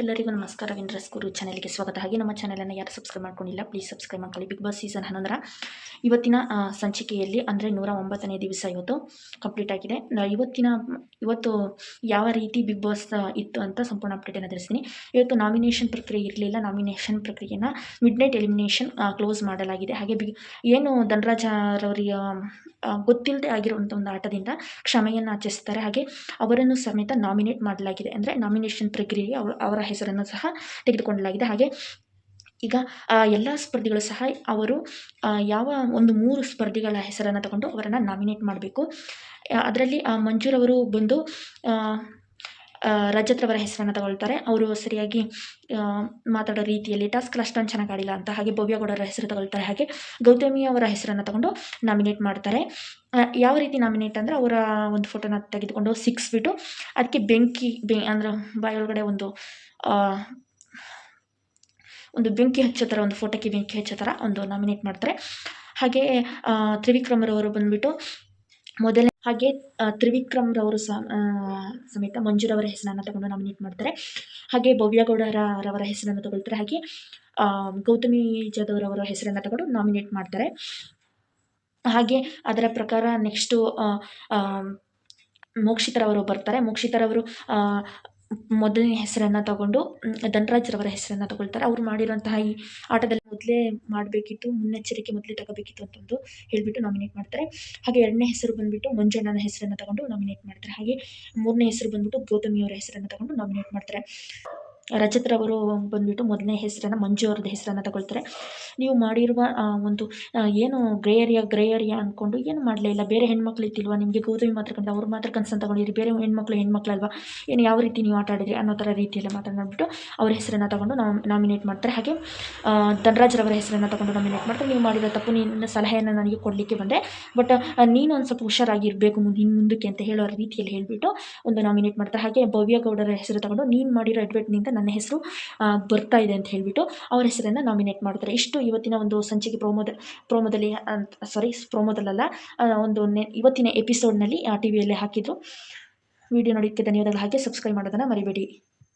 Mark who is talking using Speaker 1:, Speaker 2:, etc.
Speaker 1: ಎಲ್ಲರಿಗೂ ನಮಸ್ಕಾರ, ವಿನ್ರಸ್ ಗುರು ಚಾನಲ್ಗೆ ಸ್ವಾಗತ. ಹಾಗೆ ನಮ್ಮ ಚಾನಲನ್ನು ಯಾರು ಸಬ್ಸ್ಕ್ರೈಬ್ ಮಾಡ್ಕೊಂಡಿಲ್ಲ ಪ್ಲೀಸ್ ಸಬ್ಸ್ಕ್ರೈಬ್ ಮಾಡ್ಕೊಳ್ಳಿ. ಬಿಗ್ ಬಾಸ್ ಸೀಸನ್ ಹನ್ನೊಂದರ ಇವತ್ತಿನ ಸಂಚಿಕೆಯಲ್ಲಿ ಅಂದರೆ ನೂರ ಒಂಬತ್ತನೇ ದಿವಸ ಇವತ್ತು ಕಂಪ್ಲೀಟ್ ಆಗಿದೆ. ಇವತ್ತಿನ, ಇವತ್ತು ಯಾವ ರೀತಿ ಬಿಗ್ ಬಾಸ್ ಇತ್ತು ಅಂತ ಸಂಪೂರ್ಣ ಅಪ್ಡೇಟನ್ನು ತಿಳಿಸ್ತೀನಿ. ಇವತ್ತು ನಾಮಿನೇಷನ್ ಪ್ರಕ್ರಿಯೆ ಇರಲಿಲ್ಲ. ನಾಮಿನೇಷನ್ ಪ್ರಕ್ರಿಯೆನ ಮಿಡ್ ನೈಟ್ ಎಲಿಮಿನೇಷನ್ ಕ್ಲೋಸ್ ಮಾಡಲಾಗಿದೆ. ಹಾಗೆ ಬಿಗ್, ಏನು ಧನರಾಜರವರಿಗೆ ಗೊತ್ತಿಲ್ಲದೆ ಆಗಿರುವಂಥ ಒಂದು ಆಟದಿಂದ ಕ್ಷಮೆಯನ್ನು ಆಚರಿಸ್ತಾರೆ. ಹಾಗೆ ಅವರನ್ನು ಸಮೇತ ನಾಮಿನೇಟ್ ಮಾಡಲಾಗಿದೆ. ಅಂದರೆ ನಾಮಿನೇಷನ್ ಪ್ರಕ್ರಿಯೆಗೆ ಅವರ ಹೆಸರನ್ನು ಸಹ ತೆಗೆದುಕೊಳ್ಳಲಾಗಿದೆ. ಹಾಗೆ ಈಗ ಎಲ್ಲ ಸ್ಪರ್ಧಿಗಳು ಸಹ ಅವರು ಯಾವ ಒಂದು ಮೂರು ಸ್ಪರ್ಧಿಗಳ ಹೆಸರನ್ನು ತಗೊಂಡು ಅವರನ್ನು ನಾಮಿನೇಟ್ ಮಾಡಬೇಕು. ಅದರಲ್ಲಿ ಮಂಜೂರವರು ಬಂದು ರಜತ್ ರವರ ಹೆಸರನ್ನು ತಗೊಳ್ತಾರೆ. ಅವರು ಸರಿಯಾಗಿ ಮಾತಾಡೋ ರೀತಿಯಲ್ಲಿ ಟಾಸ್ಕ್ ಅಷ್ಟೊಂದು ಚೆನ್ನಾಗಿ ಆಡಿಲ್ಲ ಅಂತ ಹಾಗೆ ಭವ್ಯಗೌಡರ ಹೆಸರು ತಗೊಳ್ತಾರೆ ಹಾಗೆ ಗೌತಮಿ ಅವರ ಹೆಸರನ್ನು ತಗೊಂಡು ನಾಮಿನೇಟ್ ಮಾಡ್ತಾರೆ. ಯಾವ ರೀತಿ ನಾಮಿನೇಟ್ ಅಂದರೆ ಅವರ ಒಂದು ಫೋಟೋನ ತೆಗೆದುಕೊಂಡು ಸಿಕ್ಸ್ಬಿಟ್ಟು ಅದಕ್ಕೆ ಬೆಂಕಿ, ಬೆ, ಅಂದ್ರೆ ಬಾಯೊಳಗಡೆ ಒಂದು ಒಂದು ಬೆಂಕಿ ಹಚ್ಚೋ ಥರ, ಒಂದು ಫೋಟೋಕ್ಕೆ ಬೆಂಕಿ ಹಚ್ಚೋ ಥರ ಒಂದು ನಾಮಿನೇಟ್ ಮಾಡ್ತಾರೆ. ಹಾಗೆ ತ್ರಿವಿಕ್ರಮರವರು ಬಂದುಬಿಟ್ಟು ಮೊದಲನೇ ಹಾಗೆ ತ್ರಿವಿಕ್ರಮ್ರವರು ಸಮೇತ ಮಂಜುರವರ ಹೆಸರನ್ನು ತಗೊಂಡು ನಾಮಿನೇಟ್ ಮಾಡ್ತಾರೆ. ಹಾಗೆ ಭವ್ಯಗೌಡರ ರವರ ಹೆಸರನ್ನು ತಗೊಳ್ತಾರೆ. ಹಾಗೆ ಗೌತಮಿ ಜಾಧವ್ರವರ ಹೆಸರನ್ನು ತಗೊಂಡು ನಾಮಿನೇಟ್ ಮಾಡ್ತಾರೆ. ಹಾಗೆ ಅದರ ಪ್ರಕಾರ ನೆಕ್ಸ್ಟು ಮೋಕ್ಷಿತರವರು ಬರ್ತಾರೆ. ಮೋಕ್ಷಿತರವರು ಮೊದಲನೇ ಹೆಸರನ್ನು ತಗೊಂಡು ಧನರಾಜ್ ರವರ ಹೆಸರನ್ನು ತಗೊಳ್ತಾರೆ. ಅವ್ರು ಮಾಡಿರುವಂತಹ ಈ ಆಟದಲ್ಲಿ ಮೊದಲೇ ಮಾಡಬೇಕಿತ್ತು, ಮುನ್ನೆಚ್ಚರಿಕೆ ಮೊದಲೇ ತಗೋಬೇಕಿತ್ತು ಅಂತಂದು ಹೇಳಿಬಿಟ್ಟು ನಾಮಿನೇಟ್ ಮಾಡ್ತಾರೆ. ಹಾಗೆ ಎರಡನೇ ಹೆಸರು ಬಂದುಬಿಟ್ಟು ಮಂಜಣ್ಣನ ಹೆಸರನ್ನು ತಗೊಂಡು ನಾಮಿನೇಟ್ ಮಾಡ್ತಾರೆ. ಹಾಗೆ ಮೂರನೇ ಹೆಸರು ಬಂದುಬಿಟ್ಟು ಗೌತಮಿಯವರ ಹೆಸರನ್ನು ತಗೊಂಡು ನಾಮಿನೇಟ್ ಮಾಡ್ತಾರೆ. ರಜತ್ರವರು ಬಂದುಬಿಟ್ಟು ಮೊದಲನೇ ಹೆಸರನ್ನು ಮಂಜು ಅವ್ರದ್ದು ಹೆಸರನ್ನು ತಗೊಳ್ತಾರೆ. ನೀವು ಮಾಡಿರುವ ಒಂದು ಏನು ಗ್ರೇ ಏರಿಯಾ ಗ್ರೇ ಏರಿಯಾ ಅಂದ್ಕೊಂಡು ಏನು ಮಾಡಲೇ ಇಲ್ಲ. ಬೇರೆ ಹೆಣ್ಮಕ್ಳು ಇತ್ತಿಲ್ವಾ ನಿಮಗೆ ಗೌತಮಿ ಮಾತ್ರ ಕಂಡು ಅವ್ರು ಮಾತ್ರ ಕನ್ಸನ್ ತಗೊಂಡಿರಿ. ಬೇರೆ ಹೆಣ್ಮಕ್ಳು ಹೆಣ್ಮಕ್ಳಲ್ವಾ ಏನು ಯಾವ ರೀತಿ ನೀವು ಆಟಾಡಿದ್ರಿ ಅನ್ನೋ ಥರ ರೀತಿಯಲ್ಲಿ ಮಾತನಾಡ್ಬಿಟ್ಟು ಅವ್ರ ಹೆಸರನ್ನು ತಗೊಂಡು ನಾಮಿನೇಟ್ ಮಾಡ್ತಾರೆ. ಹಾಗೆ ಧನರಾಜ್ರವರ ಹೆಸರನ್ನು ತಗೊಂಡು ನಾಮಿನೇಟ್ ಮಾಡ್ತಾರೆ. ನೀವು ಮಾಡಿರೋ ತಪ್ಪು, ನಿನ್ನ ಸಲಹೆಯನ್ನು ನನಗೆ ಕೊಡಲಿಕ್ಕೆ ಬಂದೆ. ಬಟ್ ನೀನು ಒಂದು ಸ್ವಲ್ಪ ಹುಷಾರಾಗಿರಬೇಕು ಇನ್ನು ಮುಂದಕ್ಕೆ ಅಂತ ಹೇಳೋ ರೀತಿಯಲ್ಲಿ ಹೇಳಿಬಿಟ್ಟು ಒಂದು ನಾಮಿನೇಟ್ ಮಾಡ್ತಾರೆ. ಹಾಗೆ ಭವ್ಯ ಗೌಡರ ಹೆಸರು ತಗೊಂಡು ನೀನು ಮಾಡಿರೋ ಅಡ್ವರ್ಟ್ನಿಂದ ನನ್ನ ಹೆಸರು ಬರ್ತಾ ಇದೆ ಅಂತ ಹೇಳಿಬಿಟ್ಟು ಅವರ ಹೆಸರನ್ನು ನಾಮಿನೇಟ್ ಮಾಡ್ತಾರೆ. ಇಷ್ಟು ಇವತ್ತಿನ ಒಂದು ಸಂಚಿಕೆ ಪ್ರೋಮೋದ ಪ್ರೋಮೋದಲ್ಲಿ ಸಾರಿ ಪ್ರೋಮೋದಲ್ಲ ಒಂದು ಇವತ್ತಿನ ಎಪಿಸೋಡ್ನಲ್ಲಿ ಟಿ ವಿಯಲ್ಲಿ ಹಾಕಿದ್ರು. ವಿಡಿಯೋ ನೋಡೋಕ್ಕೆ ಧನ್ಯವಾದಗಳು. ಹಾಗೆ ಸಬ್ಸ್ಕ್ರೈಬ್ ಮಾಡೋದನ್ನು ಮರಿಬೇಡಿ.